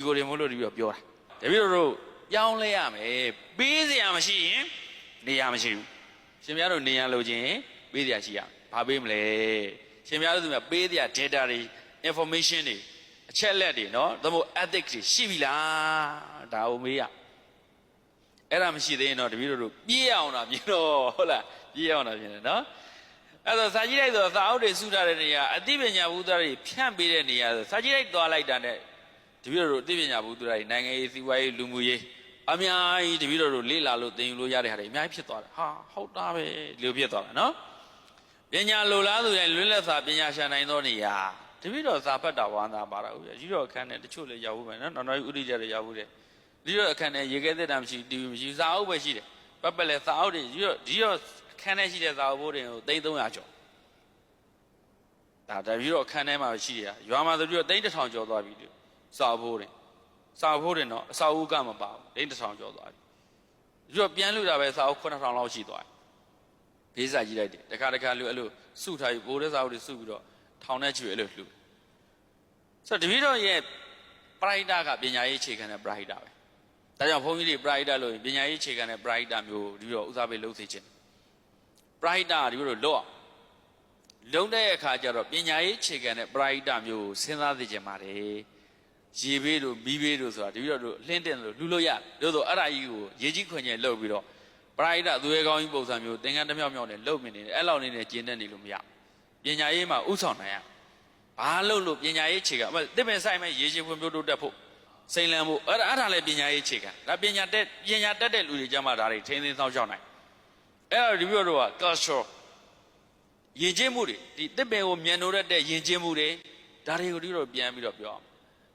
ဒီကိုယ်တွေမို့လို့တပည့်တော်ပြောတာတပည့်တော်တို့ပြောင်းလဲရမယ်ပေးစရာမရှိရင်နေရာမရှိဘူးရှင်များတို့နေရာလိုချင်ပေးစရာရှိရဘာပေးမလဲရှင်များတို့ဒီမှာပေးစရာ data တွေ information တွေအချက်လက်တွေနော်သို့မဟုတ် ethics တွေရှိပြီလားဒါကိုမေးရအဲ့ဒါမရှိသေးရင်တော့တပည့်တော်တို့ပြေးအောင်တာပြေးတော့ဟုတ်လားပြေးအောင်တာပြင်တယ်နော်အဲ့တော့စာကြည့်လိုက်ဆိုစာအုပ်တွေစုထားတဲ့နေရာအသိပညာဘုဒ္ဓတွေဖြန့်ပေးတဲ့နေရာဆိုစာကြည့်လိုက်သွားလိုက်တာနဲ့ တပည့်တော်တို့အသိပညာဘုဒ္ဓတွေနိုင်ငံရေးစီးပွားရေးလူမှုရေးအများကြီးတပည့်တော်တို့လေ့လာလို့သင်ယူလို့ရတဲ့ဟာတွေအများကြီးဖြစ်သွားတယ်ဟာဟုတ်တာပဲဒီလိုဖြစ်သွားတာနော်ပညာလိုလားသူတိုင်းလွတ်လပ်စွာပညာရှာနိုင်သောနေရာတပည့်တော်စာဖတ်တာဝါသာပါတာဦးရကြီးတော်အခန်းနဲ့တချို့လည်းရောက်ဘူးမယ်နော်နောက်နောက်ဥဒိကြတွေရောက်ဘူးတဲ့ဒီတော့အခန်းနဲ့ရေခဲသက်တာမရှိတီဗီမရှိစာအုပ်ပဲရှိတယ်ပတ်ပတ်လဲစာအုပ်တွေကြီးတော့ဒီတော့အခန်းထဲရှိတဲ့စာအုပ်ဘိုးတွေကို3300ကျော်ဒါတပည့်တော်အခန်းထဲမှာရှိတယ်ရွာမှာဆိုပြီးတော့3000ကျော်သွားပြီလို့ စာအုပ်ဘိုးတွေစာအုပ်ဘိုးတွေတော့အစာအုပ်ကမပါဘူး3000ကျော်သွားပြီဒီတော့ပြန်လူတာပဲစာအုပ်9000လောက်ရှိသွားတယ်ဘေးစာကြည့်လိုက်တယ်တခါတခါလူအဲ့လိုစုထားပြီးဘိုးတဲ့စာအုပ်တွေစုပြီးတော့ထောင်ထဲချွေအဲ့လိုလှူဆိုတော့တပည့်တော်ရဲ့ပရိုက်တာကပညာရေးအခြေခံတဲ့ပရိုက်တာပဲဒါကြောင့်ဘုန်းကြီးတွေပရိုက်တာလို့ပညာရေးအခြေခံတဲ့ပရိုက်တာမျိုးဒီတော့ဥစားပေးလုပ်စေခြင်းပရိုက်တာဒီလိုလော့လုံးတဲ့အခါကျတော့ပညာရေးအခြေခံတဲ့ပရိုက်တာမျိုးကိုစဉ်းစားသိခြင်းပါတယ် ရေဘေးတို့မီးဘေးတို့ဆိုတာဒီတော့တို့အလင်းတင်လို့လှူလို့ရတယ်တို့ဆိုအဲ့ဒါကြီးကိုရေကြီးခွင်ကျဲလှုပ်ပြီးတော့ပရိုက်တာသူရဲကောင်းကြီးပုံစံမျိုးသင်္ကန်းတစ်မြောက်မြောက်နဲ့လှုပ်နေတယ်အဲ့လောက်နေနဲ့ကျင်းတဲ့နေလို့မရပညာရေးမှာဥဆောင်နိုင်ရဘာလို့လို့ပညာရေးအခြေခံအမတစ်ပင်ဆိုင်မဲ့ရေရှည်ဖွံ့ဖြိုးတိုးတက်ဖို့စိန်လန်းဖို့အဲ့ဒါအဲ့ဒါလည်းပညာရေးအခြေခံဒါပညာတက်ပညာတက်တဲ့လူတွေကြမှာဒါတွေထိန်းသိမ်းဆောင်ရှောက်နိုင်အဲ့တော့ဒီပြောတော့က culture ယဉ်ကျေးမှုတွေဒီတစ်ပင်ကိုမြန်နိုးရတဲ့ယဉ်ကျေးမှုတွေဒါတွေကိုဒီတော့ပြန်ပြီးတော့ပြောအောင်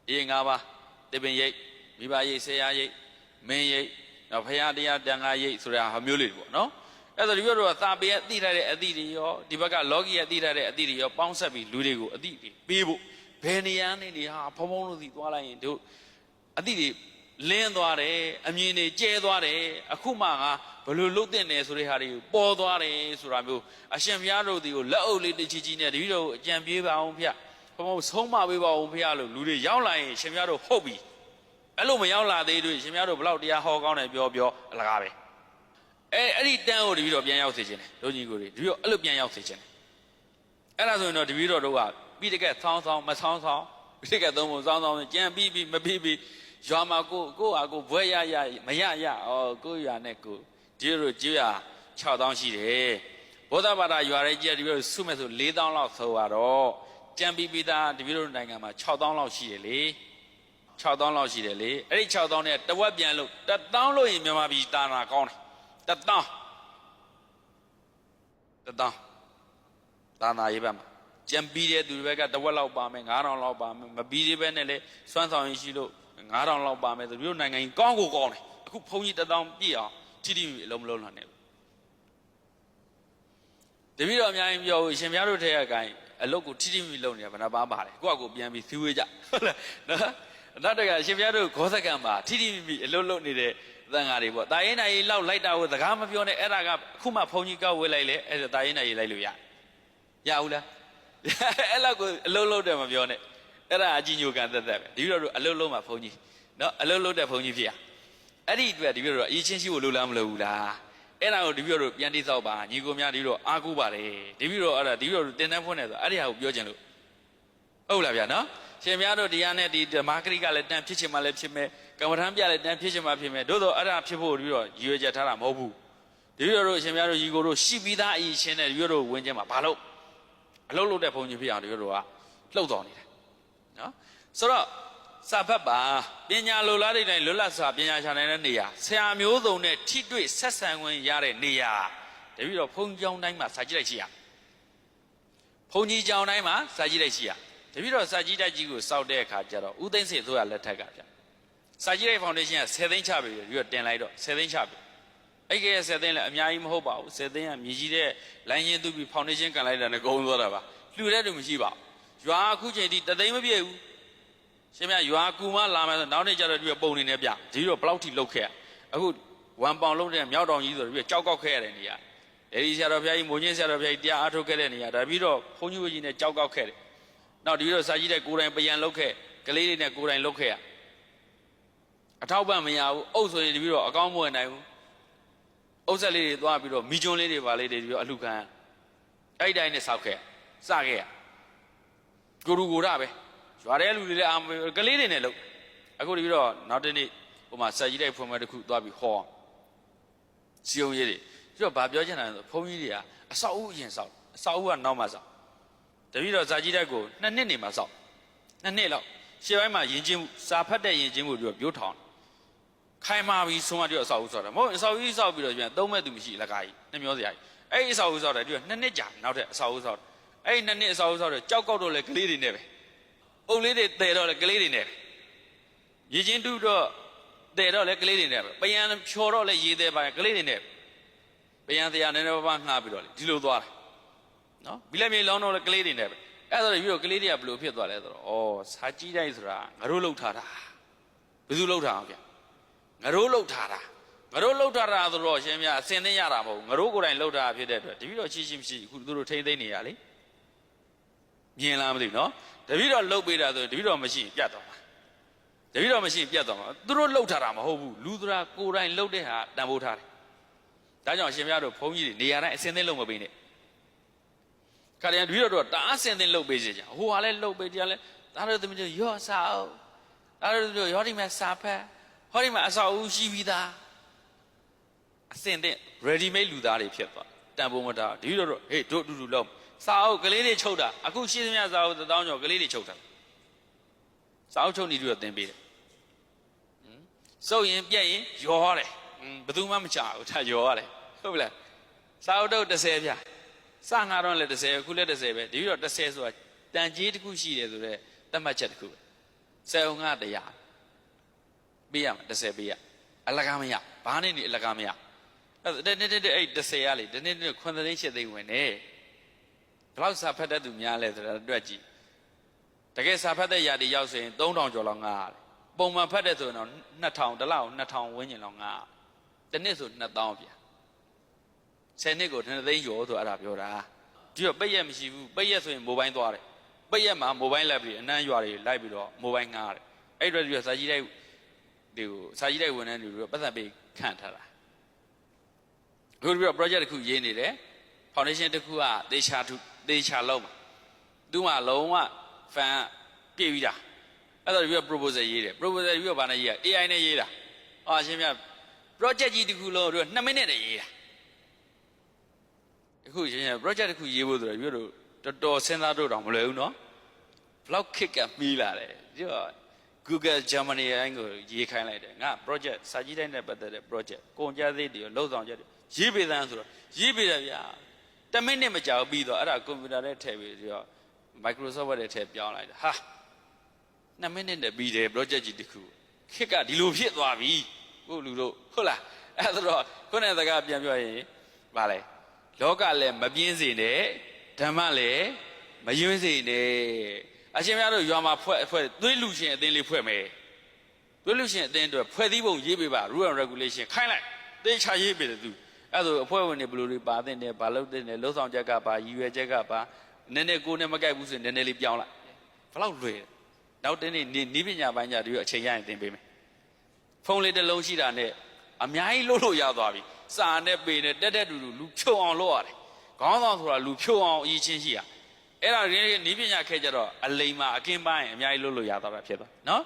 အေးငါးပါးတစ်ပင်ရိတ်မိဘရိတ်ဆရာရိတ်မင်းရိတ်နောက်ဖရာတရားတန်ခါရိတ်ဆိုတာဟာမျိုးလေးတွေပေါ့နော်အဲ့တော့ဒီပြောတော့သာပေရဲ့အတိထားတဲ့အတိတွေရောဒီဘက်ကလောကီရဲ့အတိထားတဲ့အတိတွေရောပေါင်းဆက်ပြီးလူတွေကိုအတိတွေပေးဖို့ဘယ်နေရာနေနေဟာဖုံဖုံလို့စီသွားလိုက်ရင်တို့အတိတွေလင်းသွားတယ်အမြင်တွေကျဲသွားတယ်အခုမှငါဘယ်လိုလုပ်တဲ့နယ်ဆိုတဲ့ဟာတွေကိုပေါ်သွားတယ်ဆိုတာမျိုးအရှင်ဘုရားတို့ဒီကိုလက်အုပ်လေးတစ်ချီချီနဲ့တပည့်တော်ကိုအကြံပေးပါအောင်ဖေ ဘုံဘုံဆုံးမပေးပါအောင်ဖေလို့လူတွေရောက်လာရင်ရှင်ဘုရားတို့ဟုတ်ပြီအဲ့လိုမရောက်လာသေးတို့ရှင်ဘုရားတို့ဘလောက်တရားဟောကောင်းတယ်ပြောပြောအလကားပဲအဲအဲ့ဒီတန်းကိုတပည့်တော်ပြန်ရောက်စေခြင်းတယ်တို့ညီကိုတွေတပည့်တော်အဲ့လိုပြန်ရောက်စေခြင်းတယ်အဲ့ဒါဆိုရင်တော့တပည့်တော်တို့ကပြီးတကက်ဆောင်းဆောင်းမဆောင်းဆောင်းပြီးတကက်သုံးဖို့ဆောင်းဆောင်းကြံပြီးပြီးမပြီးပြီးရွာမှာကိုကိုဟာကိုဘွဲရရမရရဩကိုရွာနဲ့ကိုဒီလိုကျွေးရ6000ရှိတယ်ဘုဒ္ဓဘာသာရွာရဲကြီးတပည့်တော်စုမဲ့ဆို4000လောက်ဆိုတော့ ကြံပြီးပြီးသားတပည့်တော်နိုင်ငံမှာ6000လောက်ရှိတယ်လေ6000လောက်ရှိတယ်လေအဲ့ဒီ6000နဲ့တဝက်ပြန်လို့1000လို့ရင်မြန်မာပြည်တာနာကောင်းတယ်1000 1000တာနာရေးဘက်မှာကြံပြီးတဲ့သူတွေဘက်ကတဝက်လောက်ပါမယ်9000လောက်ပါမယ်မပြီးသေးပဲနဲ့လေစွမ်းဆောင်ရည်ရှိလို့9000လောက်ပါမယ်သူတို့နိုင်ငံကြီးကောင်းကိုကောင်းတယ်အခုဘုန်းကြီး1000ပြည့်အောင်ထိတိအလုံးမလုံးနိုင်ဘူးတပည့်တော်အများကြီးပြောဘူးရှင်များတို့ထဲကကိုင်း အလုတ်ကိုထိတိမိလုံးနေတာဘယ်နှပါပါတယ်ကိုယ့်အကိုပြန်ပြီးသီးဝေးကြဟုတ်လားနော်နောက်တကရှင်များတို့ဂောသကံမှာထိတိမိမိအလုတ်လုတ်နေတဲ့သံဃာတွေပေါ့တာရင်နိုင်လောက်လိုက်တာကိုစကားမပြောနဲ့အဲ့ဒါကအခုမှဘုန်းကြီးကောက်ဝေးလိုက်လေအဲ့ဒါတာရင်နိုင်လိုက်လို့ရရဘူးလားအဲ့လောက်ကိုအလုတ်လုတ်တယ်မပြောနဲ့အဲ့ဒါအကြီးညိုကန်သက်သက်ပဲဒီလိုတို့အလုတ်လုံးမှာဘုန်းကြီးနော်အလုတ်လုတ်တဲ့ဘုန်းကြီးဖြစ်ရအဲ့ဒီအတွက်ဒီလိုတို့အရေးချင်းရှိဖို့လိုလားမလိုဘူးလား အဲ့ဒါကိုဒီလိုတို့ပြန်တိဆောက်ပါညီကိုများဒီလိုအားကိုးပါလေဒီလိုတော့အဲ့ဒါဒီလိုတို့တင်တန်းဖွင့်နေဆိုအဲ့ဒီဟာကိုပြောချင်လို့ဟုတ်လားဗျာနော်ရှင်များတို့တရားနဲ့ဒီဓမ္မဂရိကလည်းတန်ဖြစ်ချင်မှလည်းဖြစ်မယ်ကမ္မထမ်းပြလည်းတန်ဖြစ်ချင်မှဖြစ်မယ်သို့တော့အဲ့ဒါဖြစ်ဖို့ပြီးတော့ရည်ရွယ်ချက်ထားတာမဟုတ်ဘူးဒီလိုတို့ရှင်များတို့ညီကိုတို့ရှိပြီးသားအရင်ချင်းနဲ့ဒီလိုတို့ဝင်ချင်းမှာဘာလို့အလုပ်လုပ်တဲ့ဘုံကြီးဖြစ်အောင်ဒီလိုတို့ကလှုပ်တော်နေတယ်နော်ဆိုတော့ စာဖတ်ပါပညာလိုလားတဲ့တိုင်းလွတ်လပ်စွာပညာချနိုင်တဲ့နေရာဆရာမျိုးစုံနဲ့ထိတွေ့ဆက်ဆံခွင့်ရတဲ့နေရာတပည့်တော်ဘုံကျောင်းတိုင်းမှာစာကြည့်လိုက်ရှိရဘုံကြီးကျောင်းတိုင်းမှာစာကြည့်လိုက်ရှိရတပည့်တော်စာကြည့်တိုက်ကြီးကိုစောက်တဲ့အခါကျတော့ဦးသိန်းစေတို့ရလက်ထက်ကဗျစာကြည့်တိုက်ဖောင်ဒေးရှင်းက10သိန်းချပြီပြီးတော့တင်လိုက်တော့10သိန်းချပြီအဲ့ကဲ10သိန်းလည်းအများကြီးမဟုတ်ပါဘူး10သိန်းကမြေကြီးတဲ့လိုင်းရင်သူပြီးဖောင်ဒေးရှင်းကန်လိုက်တာနဲ့ကုန်သွားတာပါလှူတဲ့သူမရှိပါဘူးရွာအခုချိန်ထိတသိန်းမပြည့်ဘူး ရှင်မရွာကူမလာမယ်ဆိုနောက်နေ့ကျတော့ဒီပုံနေနေပြဒီတော့ဘလောက်ထိလောက်ခဲ့အခုဝမ်ပေါင်လုံးတဲ့မြောက်တောင်ကြီးဆိုတော့ဒီကြောက်ကောက်ခဲ့ရတဲ့နေရာအဲဒီဆရာတော်ဘုရားကြီးမုံချင်းဆရာတော်ဘုရားကြီးတရားအားထုတ်ခဲ့တဲ့နေရာဒါပြီးတော့ဘုန်းကြီးဝကြီးနဲ့ကြောက်ကောက်ခဲ့တယ်နောက်ဒီလိုစာကြီးတဲ့ကိုယ်တိုင်ပယံလုတ်ခဲ့ကလေးတွေနဲ့ကိုယ်တိုင်လုတ်ခဲ့ရအထောက်ပံ့မရဘူးအုပ်ဆိုရင်တပြီးတော့အကောင်းမဝင်နိုင်ဘူးအုပ်ဆက်လေးတွေသွားပြီးတော့မိကျွန်းလေးတွေပါလေးတွေပြီးတော့အလှခံရအဲ့ဒီတိုင်းနဲ့စောက်ခဲ့စခဲ့ရကိုရူကိုရပဲ ရွာတဲ့လူတွေလည်းအာကလေးတွေနဲ့လို့အခုတပြီးတော့နောက်တစ်နေ့ဟိုမှာဆက်ကြီးတဲ့ဖွင့်မဲ့တစ်ခုသွားပြီးဟောစီုံရေးတွေပြီးတော့ဗာပြောချင်တာဆိုဘုန်းကြီးတွေကအဆောက်အဦအရင်ဆောက်အဆောက်အဦကနောက်မှဆောက်တပြီးတော့ဇာကြီးတဲ့ကိုနှစ်နှစ်နေမှဆောက်နှစ်နှစ်လောက်ရှေ့ပိုင်းမှာယဉ်ကျေးမှုစာဖတ်တဲ့ယဉ်ကျေးမှုတွေပြောထောင်ခိုင်မာပြီးဆုံးမတည်းအဆောက်အဦဆောက်တာမဟုတ်အဆောက်အဦဆောက်ပြီးတော့ပြန်သုံးမဲ့သူမရှိလကားကြီးနှမျောစရာကြီးအဲ့ဒီအဆောက်အဦဆောက်တယ်ပြီးတော့နှစ်နှစ်ကြာနောက်ထပ်အဆောက်အဦဆောက်တယ်အဲ့ဒီနှစ်နှစ်အဆောက်အဦဆောက်တယ်ကြောက်ကောက်တော့လေကလေးတွေနဲ့ပဲ အုပ်လေးတွေတဲတော့လေကလေးတွေနဲ့ပဲရေချင်းတူးတော့တဲတော့လေကလေးတွေနဲ့ပဲပယံဖြော်တော့လေရေသေးပါကလေးတွေနဲ့ပယံတရားနည်းနည်းပါးပါးငှားပြီးတော့လေဒီလိုသွားတယ်နော်ဘီလက်မြေလောင်းတော့လေကလေးတွေနဲ့ပဲအဲ့ဒါဆိုပြီးတော့ကလေးတွေကဘယ်လိုဖြစ်သွားလဲဆိုတော့ဩစာကြီးတိုင်းဆိုတာငါတို့လှုပ်ထားတာဘယ်သူလှုပ်ထားအောင်ဗျငါတို့လှုပ်ထားတာငါတို့လှုပ်ထားတာဆိုတော့ရှင်မြတ်အစင်သိရတာမဟုတ်ဘူးငါတို့ကိုယ်တိုင်လှုပ်ထားတာဖြစ်တဲ့အတွက်တပည့်တော်ရှိရှိမရှိအခုသူတို့ထိမ့်သိမ့်နေရလေ မြင်လားမသိဘူးနော်တပည့်တော်လှုပ်ပေးတာဆိုရင်တပည့်တော်မရှိရင်ပြတ်သွားမှာတပည့်တော်မရှိရင်ပြတ်သွားမှာသူတို့လှုပ်ထားတာမဟုတ်ဘူးလူသရာကိုယ်တိုင်လှုပ်တဲ့ဟာတန်ဖိုးထားတယ်ဒါကြောင့်ရှင်မြတ်တို့ဘုန်းကြီးတွေနေရာတိုင်းအစင်သိမ့်လှုပ်မပေးနဲ့ခါတည်းတပည့်တော်တို့တအားအစင်သိမ့်လှုပ်ပေးစေချင်ဟိုဟာလည်းလှုပ်ပေးတရားလည်းဒါတို့သမီးတို့ရော့စာအောင်ဒါတို့သမီးတို့ရောဒီမဲ့စာဖက်ဟောဒီမှာအဆောက်အဦရှိပြီးသားအစင်တဲ့ ready made လူသားတွေဖြစ်သွားတန်ဖိုးမတာဒီလိုတော့ဟေးတို့အတူတူလုံး စာအုပ်ကလေးတွေချုပ်တာအခုရှိသမျှစာအုပ်တစ်တောင်းကျော်ကလေးတွေချုပ်တာစာအုပ်ချုပ်နေပြီးတော့သင်ပေးတယ်ဟမ်စုပ်ရင်ပြက်ရင်ယောတယ်ဟမ်ဘယ်သူမှမချဘူးဒါယောရတယ်ဟုတ်ပြီလားစာအုပ်တော့30ပြစငါတော့လည်း30အခုလည်း30ပဲဒီပြီးတော့30ဆိုတာတန်ကြီးတစ်ခုရှိတယ်ဆိုတော့တတ်မှတ်ချက်တစ်ခုပဲဆယ်ုံငါတရားပေးရမှာ30ပေးရအလကားမရဘာနဲ့နေအလကားမရအဲ့ဒါတဲ့တဲ့တဲ့အဲ့30ရလေဒီနေ့နေ့ခွန်သိန်းရှစ်သိန်းဝင်နေ ဘယ်လောက်စာဖတ်တတ်သူများလဲဆိုတာတွေ့ကြည့်တကယ်စာဖတ်တဲ့ຢာတွေရောက်ဆိုရင်3000ကျော်လောက်ငားရတယ်ပုံမှန်ဖတ်တဲ့ဆိုရင်တော့2000တစ်လောက်2000ဝန်းကျင်လောက်ငားတနေ့ဆို2000ပြ10နှစ်ကို2သိန်းကျော်ဆိုအဲ့ဒါပြောတာဒီတော့ပိတ်ရက်မရှိဘူးပိတ်ရက်ဆိုရင်မိုဘိုင်းသွားတယ်ပိတ်ရက်မှာမိုဘိုင်းလက်ပြီးအနှမ်းရွာတွေလိုက်ပြီးတော့မိုဘိုင်းငားတယ်အဲ့တော့ဒီကစာကြီးတဲ့ဒီကိုစာကြီးတဲ့ဝန်ထမ်းတွေကပတ်သက်ပေးခန့်ထားတာအခုပြီးတော့ project တစ်ခုရေးနေတယ် foundation တစ်ခုကသေချာထု သေချာလုံးမှာသူမှလုံးဝ fan ပြည့်ပြီးတာအဲ့တော့ပြီးတော့ proposal ရေးတယ် proposal ပြီးတော့ဗာနဲ့ရေးတာ AI နဲ့ရေးတာအာရှင်းပြ project ကြီးတစ်ခုလုံးတို့2မိနစ်နဲ့ရေးတာအခုရှင်းရှင်း project တစ်ခုရေးဖို့ဆိုတော့ပြီးတော့တော်တော်စဉ်းစားတော့တော့မလွယ်ဘူးเนาะဘလောက်ခက်ကပြီးလာတယ်ဒီတော့ Google Germany အတိုင်းကိုရေးခိုင်းလိုက်တယ်ငါ project စာကြည့်တိုင်းနဲ့ပတ်သက်တဲ့ project ကုန်ကြသေးတယ်လှုပ်ဆောင်ချက်တွေရေးပေးသန်းဆိုတော့ရေးပေးတယ်ဗျာ 10မိနစ်မကြာဘူးပြီးတော့အဲ့ဒါကွန်ပျူတာထဲထည့်ပြီးတော့ Microsoft Word ထဲထည့်ပြောင်းလိုက်တာဟာ2မိနစ်နဲ့ပြီးတယ် project ကြီးတစ်ခုခက်ကဒီလိုဖြစ်သွားပြီကိုလူတို့ဟုတ်လားအဲ့ဒါတော့ခုနကစကားပြန်ပြောရင်ဗာလဲလောကလည်းမပြင်းစေနဲ့ဓမ္မလည်းမယွင်းစေနဲ့အရှင်များတို့ရွာမှာဖွဲ့ဖွဲ့သွေးလူရှင်အသင်းလေးဖွဲ့မယ်သွေးလူရှင်အသင်းအတွက်ဖွဲ့စည်းပုံရေးပေးပါ rule and regulation ခိုင်းလိုက်တေချာရေးပေးတယ်သူ အဲ့ဒါအဖွဲ့ဝင်တွေဘယ်လိုတွေပါတဲ့တယ်ဘာလုပ်တဲ့တယ်လှုပ်ဆောင်ချက်ကပါရည်ရွယ်ချက်ကပါနည်းနည်းကိုယ်နဲ့မကိုက်ဘူးဆိုရင်နည်းနည်းလေးပြောင်းလိုက်ဘယ်လောက်လွယ်နောက်တင်းနေ့နီးပညာပိုင်းကြဒီအချိန်ရရင်သင်ပေးမယ်ဖုန်းလေးတစ်လုံးရှိတာနဲ့အများကြီးလုပ်လို့ရသွားပြီစာနဲ့ပေနဲ့တက်တက်တူတူလူဖြုံအောင်လုပ်ရတယ်ခေါင်းဆောင်ဆိုတာလူဖြုံအောင်အရေးချင်းရှိရအဲ့ဒါနီးပညာခဲကြတော့အလိမ်မှာအကင်းပိုင်းအများကြီးလုပ်လို့ရသွားတာဖြစ်သွားနော်